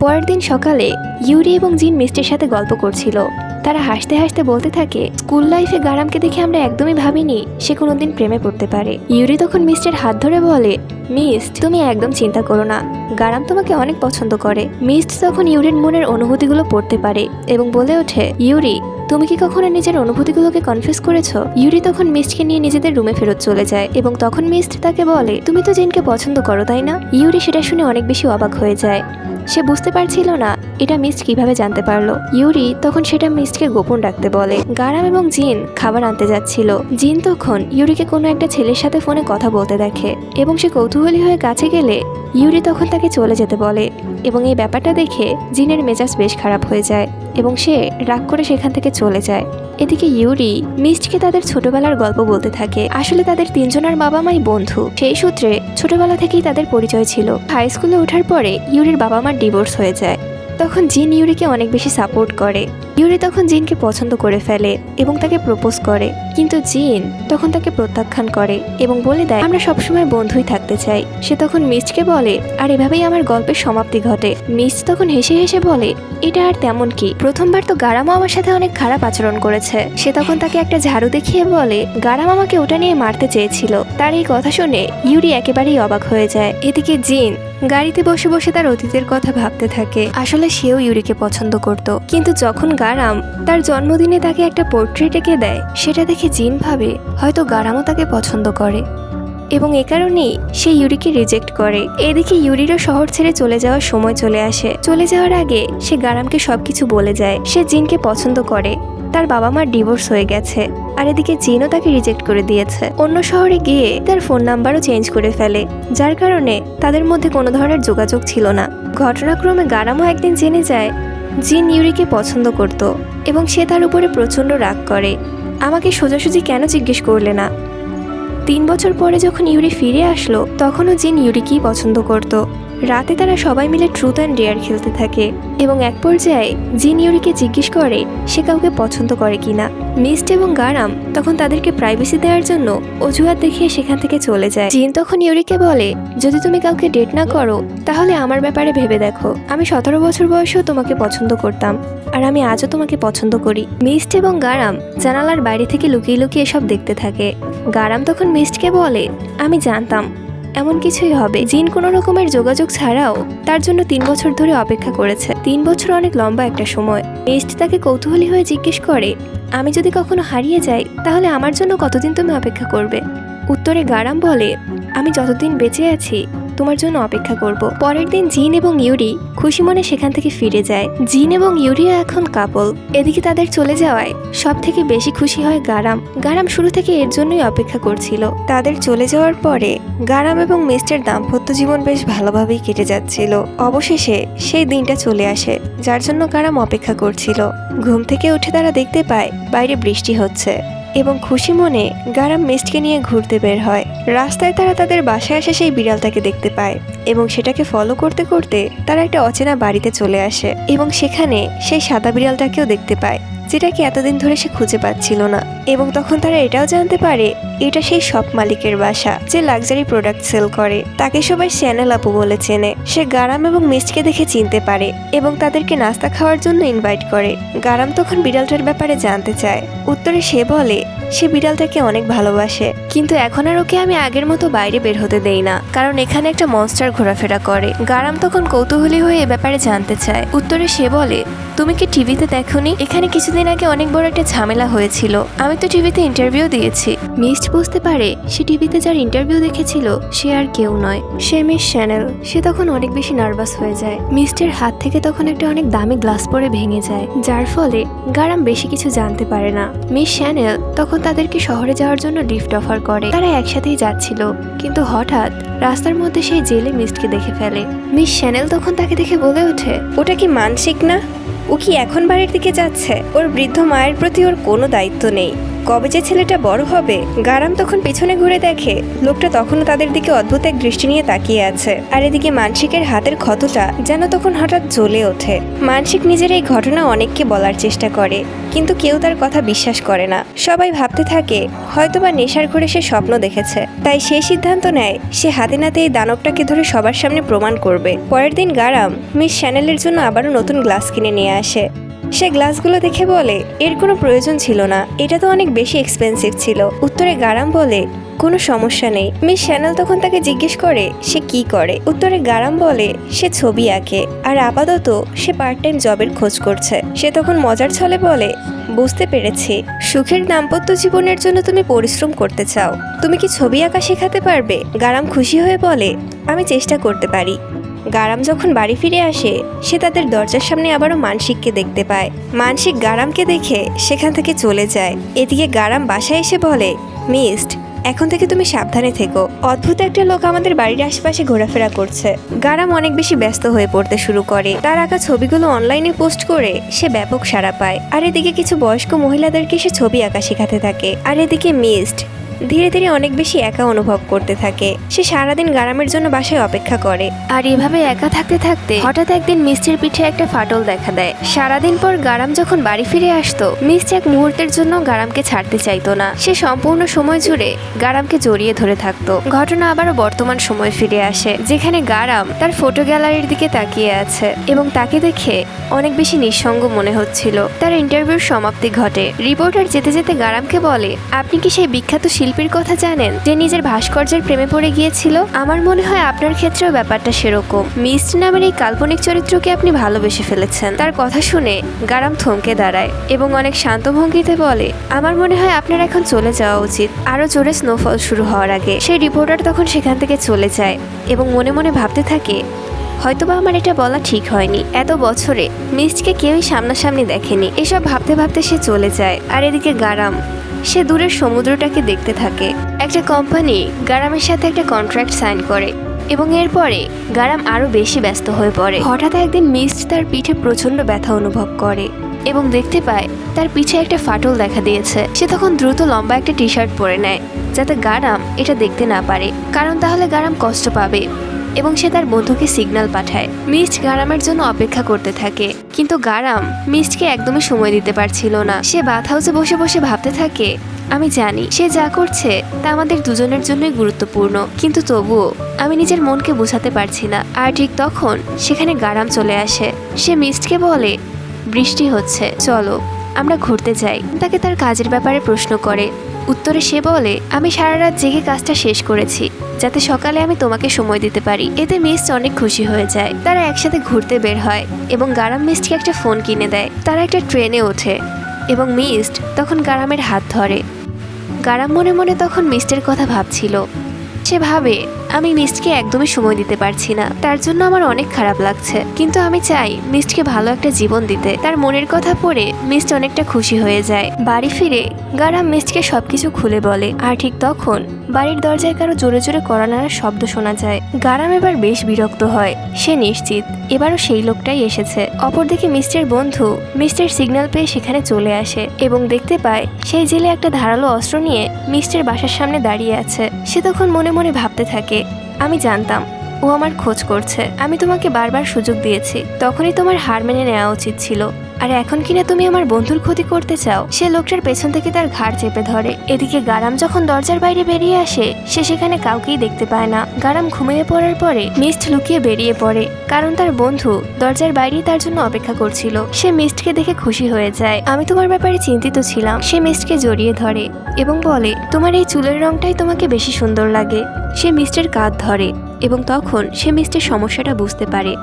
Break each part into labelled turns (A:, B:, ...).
A: পরের দিন সকালে ইউরি এবং জিন মিস্টের সাথে গল্প করছিল। তারা হাসতে হাসতে বলতে থাকে, স্কুল লাইফে গারামকে দেখে আমরা একদমই ভাবিনি, সে কোনোদিন প্রেমে পড়তে পারে। ইউরি তখন মিস্টের হাত ধরে বলে, মিস্ট, তুমি একদম চিন্তা করো না। গারাম তোমাকে অনেক পছন্দ করে। মিস্ট তখন ইউরির মনের অনুভূতিগুলো পড়তে পারে এবং বলে ওঠে, ইউরি, তুমি কি কখনো নিজের অনুভূতিগুলোকে কনফিউজ করেছ? ইউরি তখন মিস্টকে নিয়ে নিজেদের রুমে ফেরত চলে যায় এবং তখন মিস্ট তাকে বলে, তুমি তো জিনকে পছন্দ করো, তাই না? ইউরি সেটা শুনে অনেক বেশি অবাক হয়ে যায়। সে বুঝতে পারছিল না এটা মিস্ট কীভাবে জানতে পারল। ইউরি তখন সেটা মিস্টকে গোপন রাখতে বলে। গারাম এবং জিন খাবার আনতে যাচ্ছিল। জিন তখন ইউরিকে কোনো একটা ছেলের সাথে ফোনে কথা বলতে দেখে এবং সে কৌতূহলী হয়ে কাছে গেলে ইউরি তখন তাকে চলে যেতে বলে। এবং এই ব্যাপারটা দেখে জিনের মেজাজ বেশ খারাপ হয়ে যায় এবং সে রাগ করে সেখান থেকে চলে যায়। এদিকে ইউরি মিস্টকে তাদের ছোটবেলার গল্প বলতে থাকে। আসলে তাদের তিনজনের বাবা মাই বন্ধু। সেই সূত্রে ছোটবেলা থেকেই তাদের পরিচয় ছিল। হাই স্কুলে ওঠার পরে ইউরির বাবা মার ডিভোর্স হয়ে যায়। তখন জিন ইউরিকে অনেক বেশি সাপোর্ট করে। ইউরি তখন জিনকে পছন্দ করে ফেলে এবং তাকে প্রপোজ করে। কিন্তু জিন তখন তাকে প্রত্যাখ্যান করে এবং বলে দেয়, আমরা সবসময় বন্ধুই থাকতে চাই। সে তখন মিস্টকে বলে, আর এভাবেই আমার গল্পের সমাপ্তি ঘটে। মিস্ট তখন হেসে হেসে বলে, এটা আর তেমন কি। প্রথমবার তো গারামা আমার সাথে অনেক খারাপ আচরণ করেছে। সে তখন তাকে একটা ঝাড়ু দেখিয়ে বলে, গারাম আমাকে ওটা নিয়ে মারতে চেয়েছিল। তার এই কথা শুনে ইউরি একেবারেই অবাক হয়ে যায়। এদিকে জিন গাড়িতে বসে বসে তার অতীতের কথা ভাবতে থাকে। আসলে সেও ইউরিকে পছন্দ করত। কিন্তু যখন গারাম তার জন্মদিনে তাকে একটা পোর্ট্রেট এঁকে দেয়, সেটা দেখে জিন ভাবে, হয়তো গারামও তাকে পছন্দ করে। এবং এ কারণেই সে ইউরিকে রিজেক্ট করে। এদিকে ইউরিরও শহর ছেড়ে চলে যাওয়ার সময় চলে আসে। চলে যাওয়ার আগে সে গারামকে সবকিছু বলে যায়। সে জিনকে পছন্দ করে। তার বাবা মার ডিভোর্স হয়ে গেছে। আর এদিকে জিনও তাকে রিজেক্ট করে দিয়েছে। অন্য শহরে গিয়ে তার ফোন নাম্বারও চেঞ্জ করে ফেলে। যার কারণে তাদের মধ্যে কোনো ধরনের যোগাযোগ ছিল না। ঘটনাক্রমে গারামও একদিন জেনে যায়, জিন ইউরিকে পছন্দ করত এবং সে তার উপরে প্রচণ্ড রাগ করে। আমাকে সোজাসুজি কেন জিজ্ঞেস করলে না? তিন বছর পরে যখন ইউরি ফিরে আসলো, তখনও জিন ইউরিকেই পছন্দ করত। রাতে তারা সবাই মিলে ট্রুথ অ্যান্ড ডেয়ার খেলতে থাকে এবং এক পর্যায়ে জিন ইউরিকে জিজ্ঞেস করে সে কাউকে পছন্দ করে কিনা। মিস্ট এবং গারাম তখন তাদেরকে প্রাইভেসি দেওয়ার জন্য অজুহাত দেখিয়ে সেখান থেকে চলে যায়। জিন তখন ইউরিকে বলে, যদি তুমি কাউকে ডেট না করো, তাহলে আমার ব্যাপারে ভেবে দেখো। আমি সতেরো বছর বয়সেও তোমাকে পছন্দ করতাম আর আমি আজও তোমাকে পছন্দ করি। মিস্ট এবং গারাম জানালার বাইরে থেকে লুকিয়ে লুকিয়ে সব দেখতে থাকে। গারাম তখন মিস্টকে বলে, আমি জানতাম এমন কিছুই হবে। জিন কোনো রকমের যোগাযোগ ছাড়াও তার জন্য তিন বছর ধরে অপেক্ষা করেছে। তিন বছর অনেক লম্বা একটা সময়। মিস্ট তাকে কৌতূহলী হয়ে জিজ্ঞেস করে, আমি যদি কখনো হারিয়ে যাই, তাহলে আমার জন্য কতদিন তুমি অপেক্ষা করবে? উত্তরে গারাম বলে, আমি যতদিন বেঁচে আছি তোমার জন্য অপেক্ষা করব। পরের দিন জিন এবং ইউরি খুশি মনে সেখান থেকে ফিরে যায়। জিন এবং ইউরিও এখন কাপল। এদিকে তাদের চলে যাওয়ায় সব থেকে বেশি খুশি হয় গারাম। গারাম শুরু থেকে এর জন্যই অপেক্ষা করছিল। তাদের চলে যাওয়ার পরে গারাম এবং মিস্টার দাম্পত্য জীবন বেশ ভালোভাবেই কেটে যাচ্ছিল। অবশেষে সেই দিনটা চলে আসে, যার জন্য গারাম অপেক্ষা করছিল। ঘুম থেকে উঠে তারা দেখতে পায় বাইরে বৃষ্টি হচ্ছে। এবং খুশি মনে গারাম মিস্টকে নিয়ে ঘুরতে বের হয়। রাস্তায় তারা তাদের বাসায় এসে সেই বিড়ালটাকে দেখতে পায় এবং সেটাকে ফলো করতে করতে তারা একটা অচেনা বাড়িতে চলে আসে এবং সেখানে সেই সাদা বিড়ালটাকেও দেখতে পায়। যেটাকে এতদিন ধরে সে খুঁজে পাচ্ছিল না। এবং তখন তারা এটাও জানতে পারে, এটা সেই শপ মালিকের বাসা যে লাক্সারি প্রোডাক্ট সেল করে। তাকে সবাই শ্যানেল আপু বলে চেনে। সে গারাম এবং মিস্টকে দেখে চিনতে পারে এবং তাদেরকে নাস্তা খাওয়ার জন্য ইনভাইট করে। গারাম তখন বিড়ালটার ব্যাপারে জানতে চায়। উত্তরে সে বলে সে বিড়ালটাকে অনেক ভালোবাসে। কিন্তু এখন আর ওকে আমি আগের মতো বাইরে বের হতে দেই না। কারণ এখানে একটা মনস্টার ঘোরাফেরা করে। গারাম তখন কৌতূহলী হয়ে এ ব্যাপারে জানতে চায়। উত্তরে সে বলে, তুমি কি টিভিতে দেখোনি? এখানে কিছুদিন আগে অনেক বড় একটা ঝামেলা হয়েছিল। আমি তো টিভিতে ইন্টারভিউ দিয়েছি। মিস্ট বুঝতে পারে, সে টিভিতে যার ইন্টারভিউ দেখেছিল, সে আর কেউ নয়। সে মিস চ্যানেল। সে তখন অনেক বেশি নার্ভাস হয়ে যায়। মিস্টের হাত থেকে তখন একটা অনেক দামি গ্লাস পরে ভেঙে যায়। যার ফলে গারাম বেশি কিছু জানতে পারে না। মিস চ্যানেল তখন তাদেরকে শহরে যাওয়ার জন্য লিফট অফার করে। তারা একসাথেই যাচ্ছিল, কিন্তু হঠাৎ রাস্তার মধ্যে সেই জেলে মিস্টকে দেখে ফেলে। মিস শ্যানেল তখন তাকে দেখে বলে ওঠে,
B: ওটা কি মানসিক না? ও কি এখন বাড়ির দিকে যাচ্ছে? ওর বৃদ্ধ মায়ের প্রতি ওর কোনো দায়িত্ব নেই।
A: কবে যে ছেলেটা বড় হবে, গারাম তখন পিছনে ঘুরে দেখে, লোকটা তখনও তাদের দিকে অদ্ভুত এক দৃষ্টি নিয়ে তাকিয়ে আছে। আর এদিকে মানসিকের হাতের ক্ষতটা যেন তখন হঠাৎ জ্বলে ওঠে। মানসিক নিজের এই ঘটনা অনেককে বলার চেষ্টা করে, কিন্তু কেউ তার কথা বিশ্বাস করে না। সবাই ভাবতে থাকে, হয়তোবা নেশার ঘরে সে স্বপ্ন দেখেছে। তাই সে সিদ্ধান্ত নেয়, সে হাতে নাতে এই দানবটাকে ধরে সবার সামনে প্রমাণ করবে। পরের দিন গারাম মিস শ্যানেলের জন্য আবারও নতুন গ্লাস কিনে নিয়ে আসে। সে গ্লাসগুলো দেখে বলে, এর কোনো প্রয়োজন ছিল না, এটা তো অনেক বেশি এক্সপেন্সিভ ছিল। উত্তরে গারাম বলে, কোনো সমস্যা নেই। মিস শ্যানেল তখন তাকে জিজ্ঞেস করে, সে কি করে? উত্তরে গারাম বলে, সে ছবি আঁকে, আর আপাতত সে পার্ট টাইম জবের খোঁজ করছে। সে তখন মজার ছলে বলে, বুঝতে পেরেছি। সুখের দাম্পত্য জীবনের জন্য তুমি পরিশ্রম করতে চাও। তুমি কি ছবি আঁকা শেখাতে পারবে? গারাম খুশি হয়ে বলে, আমি চেষ্টা করতে পারি। গারাম যখন বাড়ি ফিরে আসে, সে তাদের দরজার সামনে আবারও মানসিককে দেখতে পায়। মানসিক গারামকে দেখে সেখান থেকে চলে যায়। এদিকে গারাম বাসায় এসে বলে, মিস্ট, এখন থেকে তুমি সাবধানে থেকো। অদ্ভুত একটা লোক আমাদের বাড়ির আশেপাশে ঘোরাফেরা করছে। গারাম অনেক বেশি ব্যস্ত হয়ে পড়তে শুরু করে। তার আঁকা ছবিগুলো অনলাইনে পোস্ট করে সে ব্যাপক সাড়া পায়। আর এদিকে কিছু বয়স্ক মহিলাদেরকে সে ছবি আঁকা শেখাতে থাকে। আর এদিকে মিস্ট ধীরে ধীরে অনেক বেশি একা অনুভব করতে থাকে। সে সারাদিন গারামের জন্য বাসায় অপেক্ষা করে। আর এভাবে একা থাকতে থাকতে হঠাৎ একদিন মিষ্টির পিঠে একটা ফাটল দেখা দেয়। সারাদিন পর গারাম যখন বাড়ি ফিরে আসতো, মিষ্টি এক মুহূর্তের জন্য গারামকে ছাড়তে চাইতো না। সে সম্পূর্ণ সময় জুড়ে গারামকে জড়িয়ে ধরে থাকতো। ঘটনা আবারও বর্তমান সময় ফিরে আসে, যেখানে গারাম তার ফটো গ্যালারির দিকে তাকিয়ে আছে এবং তাকে দেখে অনেক বেশি নিঃসঙ্গ মনে হচ্ছিল। তার ইন্টারভিউর সমাপ্তি ঘটে। রিপোর্টার যেতে যেতে গারামকে বলে, আপনি কি সেই বিখ্যাত শিল্পীর কথা জানেন যে নিজের ভাস্কর্যের প্রেমে পড়ে গিয়েছিল? আমার মনে হয় আপনার ক্ষেত্রেও ব্যাপারটা সেরকম। মিস্ট নামের এই কাল্পনিক চরিত্রকে আপনি ভালোবেসে ফেলেছেন। তার কথা শুনে গারাম থমকে দাঁড়ায় এবং অনেক শান্ত ভঙ্গিতে বলে, আমার মনে হয় আপনার এখন চলে যাওয়া উচিত। আরও জোরে স্নোফল শুরু হওয়ার আগে। সেই রিপোর্টার তখন সেখান থেকে চলে যায় এবং মনে মনে ভাবতে থাকে, হয়তোবা আমার এটা বলা ঠিক হয়নি। এত বছরে মিস্টকে কেউই সামনাসামনি দেখেনি। এসব ভাবতে ভাবতে সে চলে যায়। আর এদিকে গারাম সে দূরের সমুদ্রটাকে দেখতে থাকে। একটা কোম্পানি গারামের সাথে একটা কন্ট্রাক্ট সাইন করে এবং এরপরে গারাম আরও বেশি ব্যস্ত হয়ে পড়ে। হঠাৎ একদিন মিস্ট তার পিঠে প্রচণ্ড ব্যথা অনুভব করে এবং দেখতে পায় তার পিঠে একটা ফাটল দেখা দিয়েছে। সে তখন দ্রুত লম্বা একটা টি শার্ট পরে নেয়, যাতে গারাম এটা দেখতে না পারে। কারণ তাহলে গারাম কষ্ট পাবে। এবং সে তার বন্ধুকে সিগন্যাল পাঠায়। মিস্ট গারামের জন্য অপেক্ষা করতে থাকে। কিন্তু গারাম মিস্টকে একদমই সময় দিতে পারছিল না। সে বাথ হাউসে বসে বসে ভাবতে থাকে, আমি জানি, সে যা করছে তা আমাদের দুজনের জন্যই গুরুত্বপূর্ণ। কিন্তু তবুও আমি নিজের মনকে বোঝাতে পারছি না। আর ঠিক তখন সেখানে গারাম চলে আসে। সে মিস্টকে বলে, বৃষ্টি হচ্ছে, চলো, আমরা ঘুরতে যাই। তাকে তার কাজের ব্যাপারে প্রশ্ন করে। উত্তরে সে বলে, আমি সারা রাত জেগে কাজটা শেষ করেছি, যাতে সকালে আমি তোমাকে সময় দিতে পারি। এতে মিস অনেক খুশি হয়ে যায়। তারা একসাথে ঘুরতে বের হয় এবং গারাম মিস্টকে একটা ফোন কিনে দেয়। তারা একটা ট্রেনে ওঠে এবং মিস্ট তখন গারামের হাত ধরে। গারাম মনে মনে তখন মিস্টের কথা ভাবছিল। সে ভাবে আমি মিস্টকে একদমই সময় দিতে পারছি না। তার জন্য আমার অনেক খারাপ লাগছে। কিন্তু আমি চাই মিস্টকে ভালো একটা জীবন দিতে। তার মনের কথা পড়ে মিস্ট অনেকটা খুশি হয়ে যায়। বাড়ি ফিরে গারাম মিস্টকে সবকিছু খুলে বলে। আর ঠিক তখন বাড়ির দরজায় কারও জোরে জোরে কড়া নাড়ার শব্দ শোনা যায়। গারাম এবার বেশ বিরক্ত হয়। সে নিশ্চিত এবারও সেই লোকটাই এসেছে। অপরদিকে মিস্টের বন্ধু মিস্টের সিগন্যাল পেয়ে সেখানে চলে আসে এবং দেখতে পায় সেই জেলে একটা ধারালো অস্ত্র নিয়ে মিস্টের বাসার সামনে দাঁড়িয়ে আছে। সে তখন মনে মনে ভাবতে থাকে আমি জানতাম। ও আমার খোঁজ করছে। আমি তোমাকে বারবার সুযোগ দিয়েছি। তখনই তোমার হার মেনে নেওয়া উচিত ছিল। আর এখন কিনা তুমি আমার বন্ধুর ক্ষতি করতে চাও? সে লোকটার পেছন থেকে তার ঘাড় চেপে ধরে। এদিকে গারাম যখন দরজার বাইরে বেরিয়ে আসে, সে সেখানে কাউকেই দেখতে পায় না। গারাম ঘুমিয়ে পড়ার পরে মিস্ট লুকিয়ে বেরিয়ে পড়ে। কারণ তার বন্ধু দরজার বাইরেই তার জন্য অপেক্ষা করছিল। সে মিস্টকে দেখে খুশি হয়ে যায়। আমি তোমার ব্যাপারে চিন্তিত ছিলাম। সে মিস্টকে জড়িয়ে ধরে এবং বলে, তোমার এই চুলের রংটাই তোমাকে বেশি সুন্দর লাগে। সে মিস্টের কাঁধ ধরে। এবং তখন সে মিস্টের সমস্যাটা বুঝতে পারে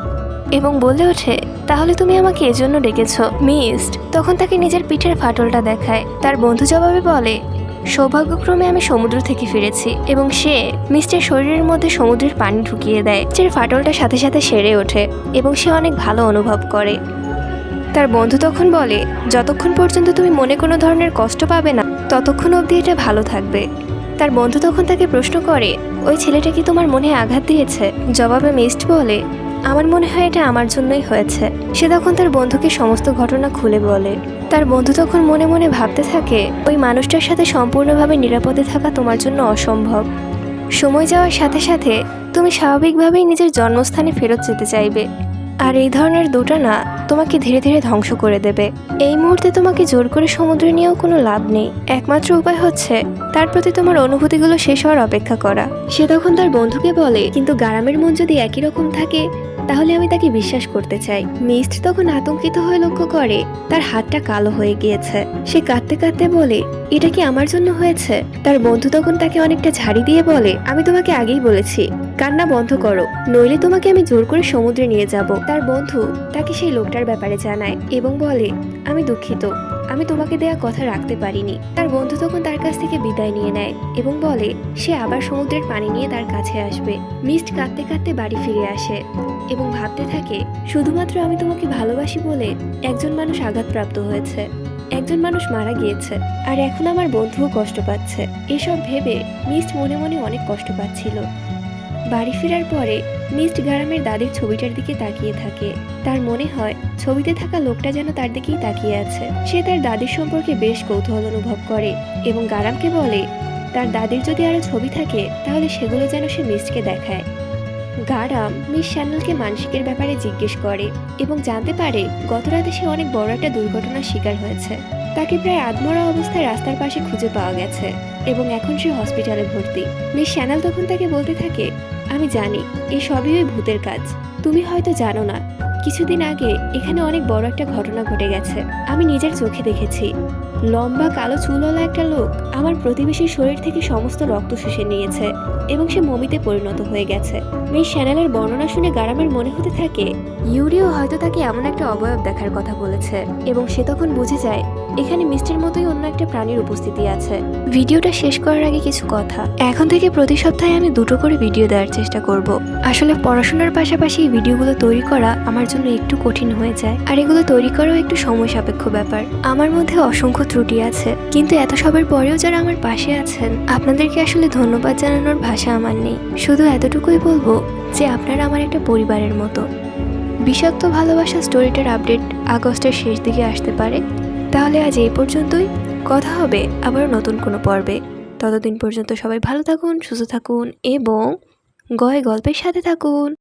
A: এবং বলে ওঠে, তাহলে তুমি আমাকে এজন্য ডেকেছ। মিস্ট তখন তাকে নিজের পিঠের ফাটলটা দেখায়। তার বন্ধু জবাবে বলে, সৌভাগ্যক্রমে আমি সমুদ্র থেকে ফিরেছি। এবং সে মিস্টের শরীরের মধ্যে সমুদ্রের পানি ঢুকিয়ে দেয় যে ফাটলটা সাথে সাথে সেরে ওঠে এবং সে অনেক ভালো অনুভব করে। তার বন্ধু তখন বলে, যতক্ষণ পর্যন্ত তুমি মনে কোনো ধরনের কষ্ট পাবে না, ততক্ষণ অবধি এটা ভালো থাকবে। তার বন্ধু তখন তাকে প্রশ্ন করে, ওই ছেলেটা কি তোমার মনে আঘাত দিয়েছে? জবাবে মিস্ট বলে, আমার মনে হয় এটা আমার জন্যই হয়েছে। সে তখন তার বন্ধুকে সমস্ত ঘটনা খুলে বলে। তার বন্ধু তখন মনে মনে ভাবতে থাকে, ওই মানুষটার সাথে সম্পূর্ণভাবে নিরাপদে থাকা তোমার জন্য অসম্ভব। সময় যাওয়ার সাথে সাথে তুমি স্বাভাবিকভাবেই নিজের জন্মস্থানে ফেরত যেতে চাইবে। আর এই ধরনের দুটো না তোমাকে ধীরে ধীরে ধ্বংস করে দেবে। এই মুহূর্তে তোমাকে জোর করে সমুদ্রে নিয়েও কোনো লাভ নেই। একমাত্র উপায় হচ্ছে তার প্রতি তোমার অনুভূতিগুলো শেষ হওয়ার অপেক্ষা করা। সে তখন তার বন্ধুকে বলে, কিন্তু গারামের মন যদি একই রকম থাকে, তাহলে আমি তাকে বিশ্বাস করতে চাই। মিস্ট তখন আতঙ্কিত হয়ে লক্ষ্য করে তার হাতটা কালো হয়ে গিয়েছে। সে কাঁদতে কাঁদতে বলে, এটা কি আমার জন্য হয়েছে? তার বন্ধু তখন তাকে অনেকটা ঝাড়ি দিয়ে বলে, আমি তোমাকে আগেই বলেছি, কান্না বন্ধ করো, নইলে তোমাকে আমি জোর করে সমুদ্রে নিয়ে যাব। তার বন্ধু তাকে সেই লোকটার ব্যাপারে জানায় এবং বলে, আমি দুঃখিত, আমি তোমাকে দেয়া কথা রাখতে পারিনি। তার বন্ধু তখন তার কাছ থেকে বিদায় নিয়ে নেয় এবং বলে, সে আবার সমুদ্রের পানি নিয়ে তার কাছে আসবে। মিস্ট কাঁদতে কাঁদতে বাড়ি ফিরে আসে এবং ভাবতে থাকে, শুধুমাত্র আমি তোমাকে ভালোবাসি বলে একজন মানুষ আঘাতপ্রাপ্ত হয়েছে, একজন মানুষ মারা গিয়েছে, আর এখন আমার বন্ধুও কষ্ট পাচ্ছে। এসব ভেবে মিস্ট মনে মনে অনেক কষ্ট পাচ্ছিল। বাড়ি ফেরার পরে মিস্ট গ্রামের দাদির ছবিটার দিকে তাকিয়ে থাকে। তার মনে হয়, ছবিতে থাকা লোকটা যেন তার দিকেই তাকিয়ে আছে। সে তার দাদির সম্পর্কে বেশ কৌতূহল অনুভব করে এবং গারামকে বলে, তার দাদির যদি আরও ছবি থাকে, তাহলে সেগুলো যেন সে মিস্টকে দেখায়। গারাম মিস শ্যানলকে মানসিকের ব্যাপারে জিজ্ঞেস করে এবং জানতে পারে গতরাতে সে অনেক বড় একটা দুর্ঘটনার শিকার হয়েছে। তাকে প্রায় আধমরা অবস্থায় রাস্তার পাশে খুঁজে পাওয়া গেছে এবং এখন সে হসপিটালে ভর্তি। মিস শ্যানাল তখন তাকে বলতে থাকে, আমি জানি, এই সবই ওই ভূতের কাজ। তুমি হয়তো জানো না, কিছুদিন আগে এখানে অনেক বড় একটা ঘটনা ঘটে গেছে। আমি নিজের চোখে দেখেছি। লম্বা কালো চুলওয়ালা একটা লোক আমার প্রতিবেশীর শরীর থেকে সমস্ত রক্ত শুষে নিয়েছে। এবং সে মমিতে পরিণত হয়ে গেছে। মিস শ্যানেলের বর্ণনা শুনে গারামের মনে হতে থাকে, ইউরিও হয়তো তাকে এমন একটা অবয়ব দেখার কথা বলেছে এবং সে তখন বুঝে যায় এখানে মিষ্টির মতোই অন্য একটা প্রাণীর উপস্থিতি আছে। ভিডিওটা শেষ করার আগে কিছু কথা। এখন থেকে প্রতি সপ্তাহে আমি দুটো করে ভিডিও দেওয়ার চেষ্টা করব। আসলে পড়াশোনার পাশাপাশি এই ভিডিওগুলো তৈরি করা আমার জন্য একটু কঠিন হয়ে যায় আর এগুলো তৈরি করাও একটু সময় সাপেক্ষ ব্যাপার। আমার মধ্যে অসংখ্য ত্রুটি আছে, কিন্তু এত সবের পরেও যারা আমার পাশে আছেন, আপনাদেরকে আসলে ধন্যবাদ জানানোর ভাষা আমার নেই। শুধু এতটুকুই বলব যে আপনারা আমার একটা পরিবারের মতো। বিষাক্ত ভালোবাসা স্টোরিটার আপডেট আগস্টের শেষ দিকে আসতে পারে। তাহলে আজ এই পর্যন্তই। কথা হবে আবার নতুন কোনো পর্বে। ততদিন পর্যন্ত সবাই ভালো থাকুন, সুস্থ থাকুন এবং গয় গল্পের সাথে থাকুন।